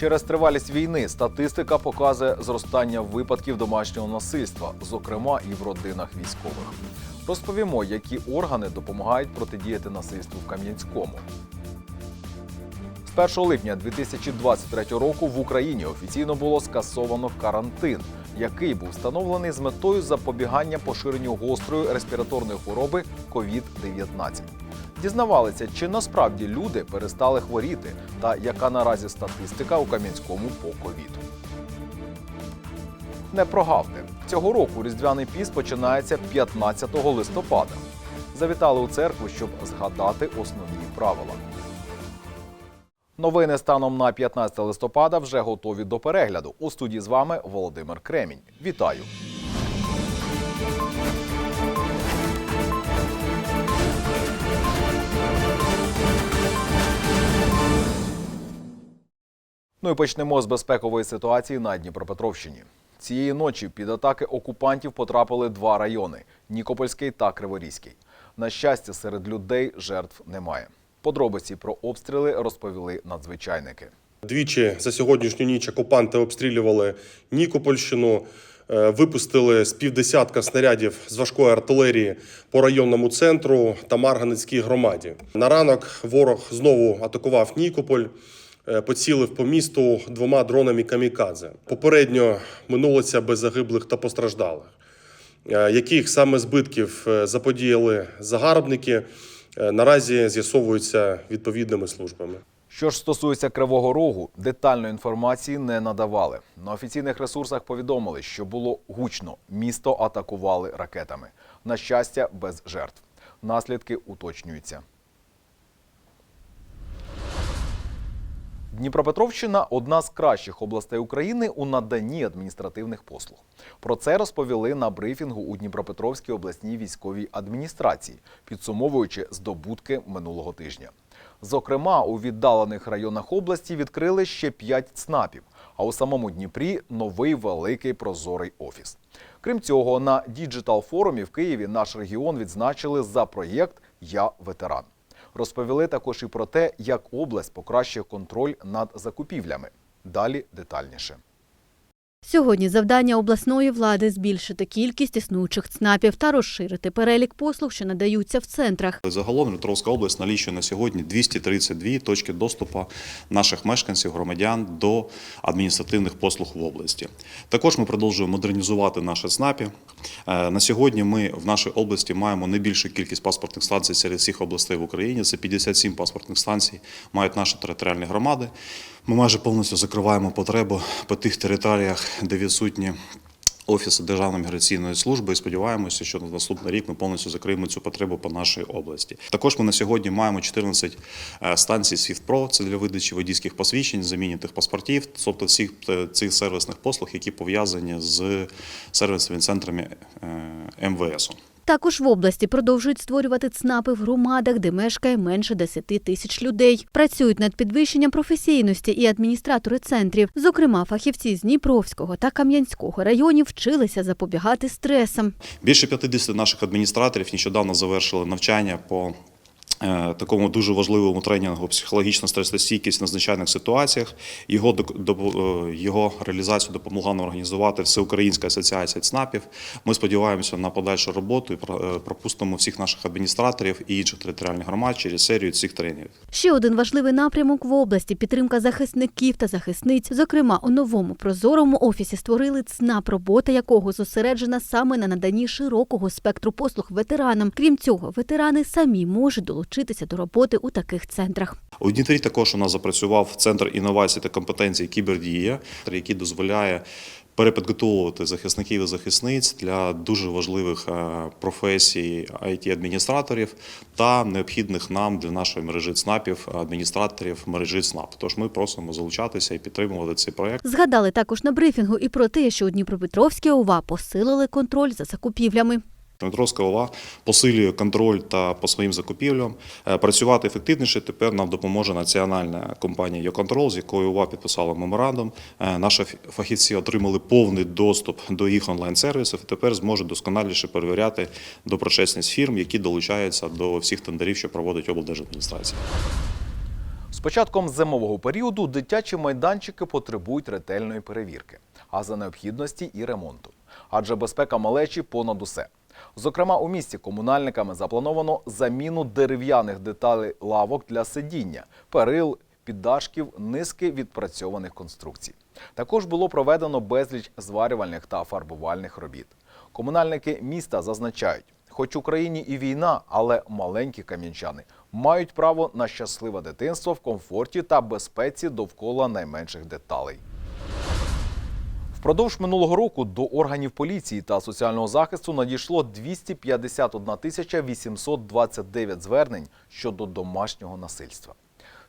Через тривалість війни статистика показує зростання випадків домашнього насильства, зокрема і в родинах військових. Розповімо, які органи допомагають протидіяти насильству в Кам'янському. З 1 липня 2023 року в Україні офіційно було скасовано карантин, який був встановлений з метою запобігання поширенню гострої респіраторної хвороби COVID-19. Дізнавалися, чи насправді люди перестали хворіти, та яка наразі статистика у Кам'янському по ковіду. Не прогавте цього року різдвяний піс починається 15 листопада. Завітали у церкву, щоб згадати основні правила. Новини станом на 15 листопада вже готові до перегляду. У студії з вами Володимир Кремінь. Вітаю! Ну і почнемо з безпекової ситуації на Дніпропетровщині. Цієї ночі під атаки окупантів потрапили два райони Нікопольський та Криворізький. На щастя, серед людей жертв немає. Подробиці про обстріли розповіли надзвичайники. Двічі за сьогоднішню ніч окупанти обстрілювали Нікопольщину, е, випустили з півдесятка снарядів з важкої артилерії по районному центру та Марганецькій громаді. На ранок ворог знову атакував Нікополь, поцілив по місту двома дронами камікадзе. Попередньо минулося без загиблих та постраждалих. Е, Яких саме збитків е, заподіяли загарбники, е, наразі з'ясовуються відповідними службами. Що ж стосується Кривого Рогу, детальної інформації не надавали. На офіційних ресурсах повідомили, що було гучно. Місто атакували ракетами. На щастя, без жертв. Наслідки уточнюються. Дніпропетровщина одна з кращих областей України у наданні адміністративних послуг. Про це розповіли на брифінгу у Дніпропетровській обласній військовій адміністрації, підсумовуючи здобутки минулого тижня. Зокрема, у віддалених районах області відкрили ще 5 ЦНАПів, а у самому Дніпрі новий великий прозорий офіс. Крім цього, на діджитал форумі в Києві наш регіон відзначили за проєкт Я ветеран. Розповіли також і про те, як область покращує контроль над закупівлями. Далі детальніше. Сьогодні завдання обласної влади збільшити кількість існуючих ЦНАПів та розширити перелік послуг, що надаються в центрах. Загалом Дніпровська область налічує на сьогодні 232 точки доступу наших мешканців, громадян до адміністративних послуг в області. Також ми продовжуємо модернізувати наші ЦНАПи. Е, На сьогодні ми в нашій області маємо найбільшу кількість паспортних станцій серед всіх областей в Україні. Це 57 паспортних станцій мають наші територіальні громади. Ми майже повністю закриваємо потребу по тих територіях, де відсутні Офіси Державної міграційної служби і сподіваємося, що на наступний рік ми повністю закриємо цю потребу по нашій області. Також ми на сьогодні маємо 14 е, станцій СвіфтПро, це для видачі водійських посвідчень, замінітих паспортів, тобто всіх е, цих сервісних послуг, які пов'язані з сервісними центрами е, МВС. Також в області продовжують створювати ЦНАПи в громадах, де мешкає менше 10 тисяч людей. Працюють над підвищенням професійності і адміністратори центрів. Зокрема, фахівці з Дніпровського та Кам'янського районів вчилися запобігати стресам. Більше 50 наших адміністраторів нещодавно завершили навчання по такому дуже важливому тренінгу психологічна стресостійкість в надзвичайних ситуаціях. Його, е, його реалізацію допомогла нам організувати Всеукраїнська асоціація ЦНАПів. Ми сподіваємося на подальшу роботу і е, пропустимо всіх наших адміністраторів і інших територіальних громад через серію цих тренінгів. Ще один важливий напрямок в області підтримка захисників та захисниць. Зокрема, у новому прозорому офісі створили ЦНАП, робота якого зосереджена саме на наданні широкого спектру послуг ветеранам. Крім цього, ветерани самі можуть долучитися до роботи у таких центрах. У Дніпрі також у нас запрацював центр інновацій та компетенцій Кібердія, який дозволяє перепідготовувати захисників і захисниць для дуже важливих е, професій it адміністраторів та необхідних нам для нашої мережі ЦНАПів адміністраторів мережі ЦНАП. Тож ми просимо залучатися і підтримувати цей проект. Згадали також на брифінгу і про те, що у Дніпропетровській ОВА посилили контроль за закупівлями. Дмитровська ОВА посилює контроль та по своїм закупівлям. Е, Працювати ефективніше тепер нам допоможе національна компанія «Йоконтрол», з якою ОВА підписала меморандум. Е, Наші фахівці отримали повний доступ до їх онлайн-сервісів і тепер зможуть досконаліше перевіряти доброчесність фірм, які долучаються до всіх тендерів, що проводить облдержадміністрація. З початком зимового періоду дитячі майданчики потребують ретельної перевірки, а за необхідності і ремонту. Адже безпека малечі понад усе. Зокрема, у місті комунальниками заплановано заміну дерев'яних деталей лавок для сидіння, перил, піддашків, низки відпрацьованих конструкцій. Також було проведено безліч зварювальних та фарбувальних робіт. Комунальники міста зазначають, хоч в Україні і війна, але маленькі кам'янчани мають право на щасливе дитинство в комфорті та безпеці довкола найменших деталей. Впродовж минулого року до органів поліції та соціального захисту надійшло 251 тисяча 829 звернень щодо домашнього насильства.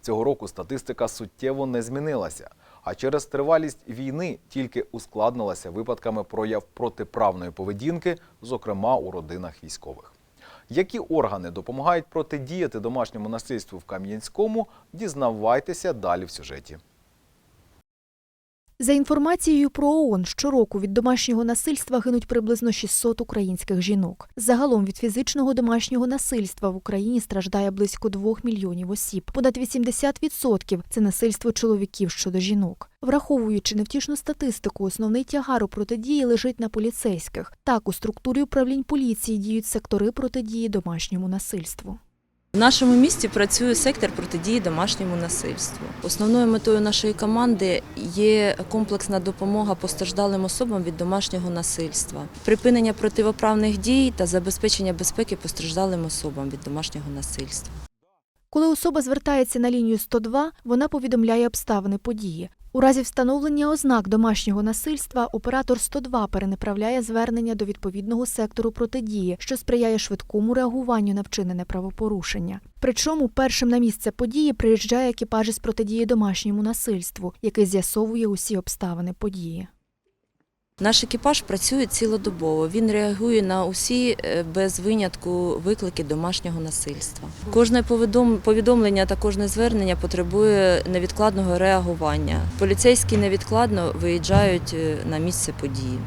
Цього року статистика суттєво не змінилася, а через тривалість війни тільки ускладнилася випадками прояв протиправної поведінки, зокрема у родинах військових. Які органи допомагають протидіяти домашньому насильству в Кам'янському, дізнавайтеся далі в сюжеті. За інформацією про ООН, щороку від домашнього насильства гинуть приблизно 600 українських жінок. Загалом від фізичного домашнього насильства в Україні страждає близько 2 мільйонів осіб. Понад 80% – це насильство чоловіків щодо жінок. Враховуючи невтішну статистику, основний тягар у протидії лежить на поліцейських. Так, у структурі управлінь поліції діють сектори протидії домашньому насильству. В нашому місті працює сектор протидії домашньому насильству. Основною метою нашої команди є комплексна допомога постраждалим особам від домашнього насильства, припинення противоправних дій та забезпечення безпеки постраждалим особам від домашнього насильства. Коли особа звертається на лінію 102, вона повідомляє обставини події. У разі встановлення ознак домашнього насильства оператор 102 перенаправляє звернення до відповідного сектору протидії, що сприяє швидкому реагуванню на вчинене правопорушення. Причому першим на місце події приїжджає екіпаж із протидії домашньому насильству, який з'ясовує усі обставини події. Наш екіпаж працює цілодобово. Він реагує на усі е, без винятку виклики домашнього насильства. Кожне повідомлення та кожне звернення потребує невідкладного реагування. Поліцейські невідкладно виїжджають е, на місце події.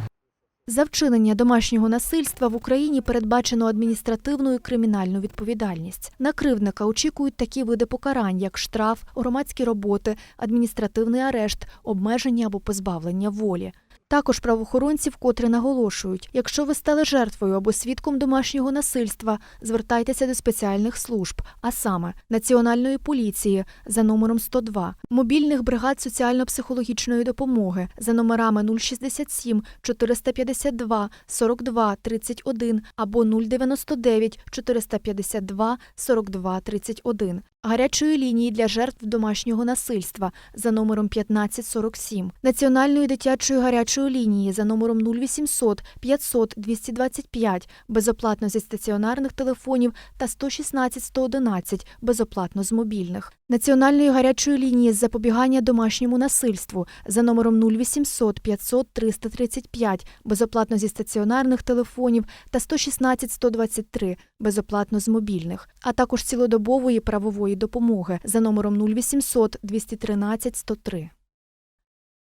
За вчинення домашнього насильства в Україні передбачено адміністративну і кримінальну відповідальність. На кривдника очікують такі види покарань, як штраф, громадські роботи, адміністративний арешт, обмеження або позбавлення волі. Також правоохоронці вкотре наголошують, якщо ви стали жертвою або свідком домашнього насильства, звертайтеся до спеціальних служб, а саме Національної поліції за номером 102, мобільних бригад соціально-психологічної допомоги за номерами 067 452 42 31 або 099 452 42 31, гарячої лінії для жертв домашнього насильства за номером 1547, Національної дитячої гарячої лінії за номером 0800 500 225 безоплатно зі стаціонарних телефонів та 116 111 безоплатно з мобільних, Національної гарячої лінії з запобігання домашньому насильству за номером 0800 500 335 безоплатно зі стаціонарних телефонів та 116 123 безоплатно з мобільних, а також цілодобової правової допомоги за номером 0800 213 103.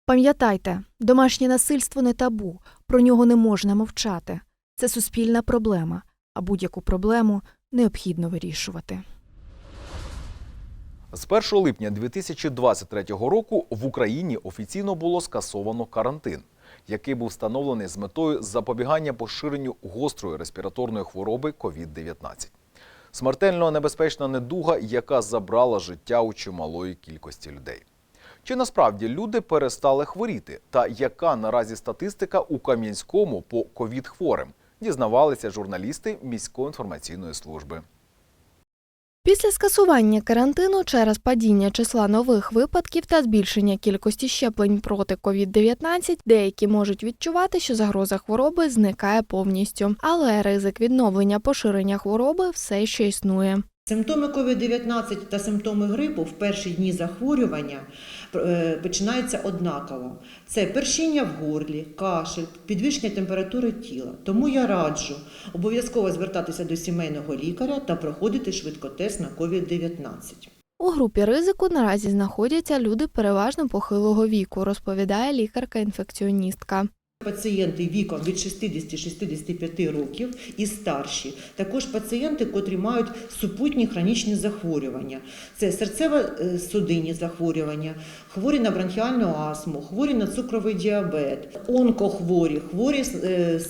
Пам'ятайте, домашнє насильство не табу, про нього не можна мовчати. Це суспільна проблема, а будь-яку проблему необхідно вирішувати. З 1 липня 2023 року в Україні офіційно було скасовано карантин, який був встановлений з метою запобігання поширенню гострої респіраторної хвороби COVID-19. Смертельно небезпечна недуга, яка забрала життя у чималої кількості людей. Чи насправді люди перестали хворіти? Та яка наразі статистика у Кам'янському по ковід-хворим? Дізнавалися журналісти міської інформаційної служби. Після скасування карантину через падіння числа нових випадків та збільшення кількості щеплень проти COVID-19 деякі можуть відчувати, що загроза хвороби зникає повністю, але ризик відновлення поширення хвороби все ще існує. Симптоми COVID-19 та симптоми грипу в перші дні захворювання е, починаються однаково. Це першіння в горлі, кашель, підвищення температури тіла. Тому я раджу обов'язково звертатися до сімейного лікаря та проходити швидкотест на COVID-19. У групі ризику наразі знаходяться люди переважно похилого віку, розповідає лікарка-інфекціоністка. Пацієнти віком від 60-65 років і старші, також пацієнти, котрі мають супутні хронічні захворювання, це серцево-судинні захворювання, хворі на бронхіальну астму, хворі на цукровий діабет, онкохворі, хворі з- е,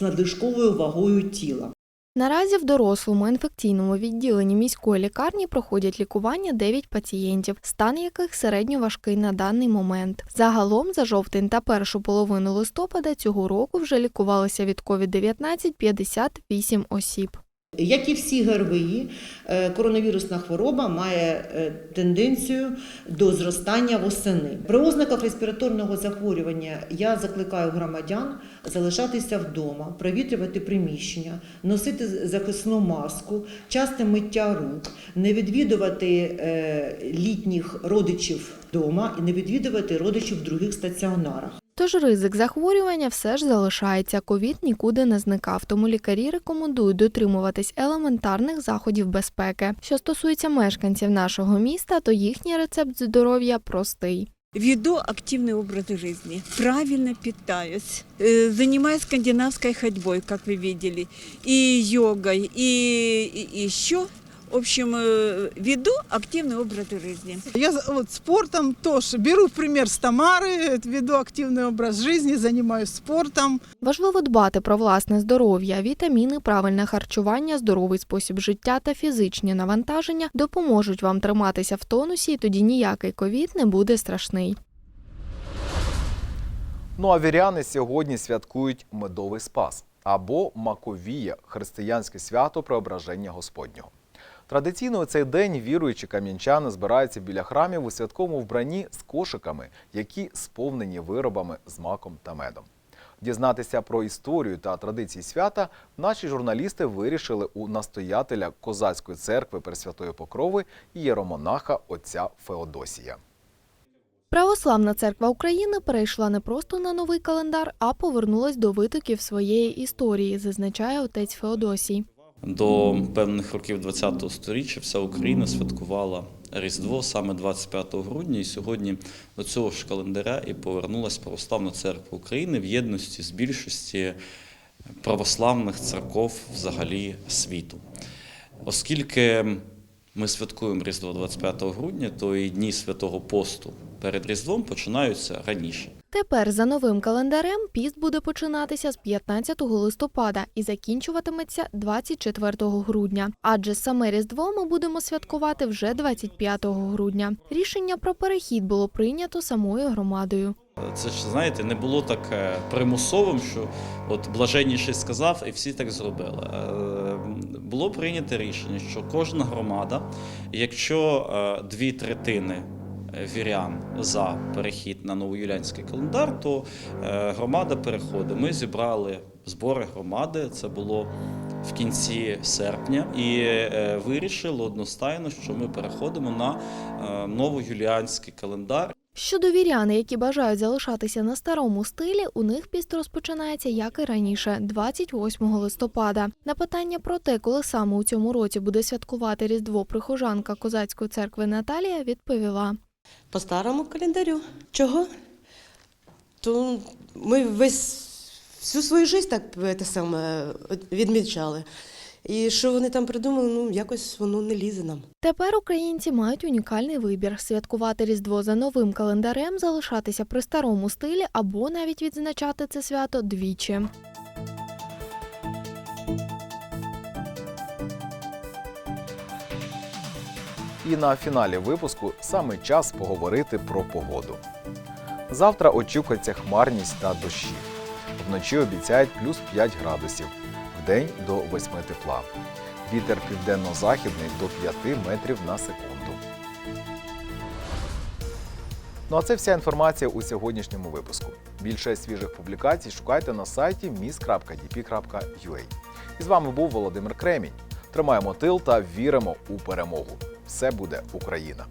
надлишковою вагою тіла. Наразі в дорослому інфекційному відділенні міської лікарні проходять лікування 9 пацієнтів, стан яких середньо важкий на даний момент. Загалом за жовтень та першу половину листопада цього року вже лікувалися від COVID-19 58 осіб. Як і всі ГРВІ, е, коронавірусна хвороба має е, тенденцію до зростання восени. При ознаках респіраторного захворювання я закликаю громадян залишатися вдома, провітрювати приміщення, носити захисну маску, часте миття рук, не відвідувати е, літніх родичів вдома і не відвідувати родичів в других стаціонарах. Тож ризик захворювання все ж залишається. Ковід нікуди не зникав, тому лікарі рекомендують дотримуватись елементарних заходів безпеки. Що стосується мешканців нашого міста, то їхній рецепт здоров'я простий. Веду активный образ жизни, правильно питаюсь, э, занимаюсь скандинавской ходьбой, как вы видели, и йогой, и, и еще, в общем, э, веду активный образ жизни. Я за- вот спортом тоже беру пример с Тамары, веду активный образ жизни, занимаюсь спортом. Важливо дбати про власне здоров'я, вітаміни, правильне харчування, здоровий спосіб життя та фізичні навантаження допоможуть вам триматися в тонусі, і тоді ніякий ковід не буде страшний. Ну а віряни сьогодні святкують медовий спас або Маковія християнське свято Преображення Господнього. Традиційно у цей день віруючі кам'янчани збираються біля храмів у святковому вбранні з кошиками, які сповнені виробами з маком та медом. Дізнатися про історію та традиції свята наші журналісти вирішили у настоятеля Козацької церкви Пресвятої Покрови і єромонаха отця Феодосія. Православна церква України перейшла не просто на новий календар, а повернулась до витоків своєї історії, зазначає отець Феодосій. До певних років ХХ століття вся Україна святкувала Різдво саме 25 грудня, і сьогодні до цього ж календаря і повернулася Православна церква України в єдності з більшості православних церков взагалі світу. Оскільки ми святкуємо Різдво 25 грудня, то і дні святого посту перед Різдвом починаються раніше. Тепер за новим календарем піст буде починатися з 15 листопада і закінчуватиметься 24 грудня. Адже саме Різдво ми будемо святкувати вже 25 грудня. Рішення про перехід було прийнято самою громадою. Це ж знаєте, не було так е, примусовим, що от блаженніший сказав, і всі так зробили. Е, Було прийнято рішення, що кожна громада, якщо е, дві третини вірян за перехід на новоюліанський календар, то е, громада переходить. Ми зібрали збори громади. Це було в кінці серпня, і е, вирішили одностайно, що ми переходимо на е, новоюліанський календар. Щодо віряни, які бажають залишатися на старому стилі, у них піст розпочинається як і раніше, 28 листопада. На питання про те, коли саме у цьому році буде святкувати Різдво прихожанка козацької церкви Наталія, відповіла. По старому календарю. Чого? То ми весь всю свою життя так те саме відмічали. І що вони там придумали, ну якось воно не лізе нам. Тепер українці мають унікальний вибір: святкувати Різдво за новим календарем, залишатися при старому стилі або навіть відзначати це свято двічі. І на фіналі випуску саме час поговорити про погоду. Завтра очікується хмарність та дощі. Вночі обіцяють плюс 5 градусів, вдень до 8 тепла. Вітер південно-західний до 5 метрів на секунду. Ну а це вся інформація у сьогоднішньому випуску. Більше свіжих публікацій шукайте на сайті mis.dp.ua. І з вами був Володимир Кремінь. Тримаємо тил та віримо у перемогу. Все буде Україна!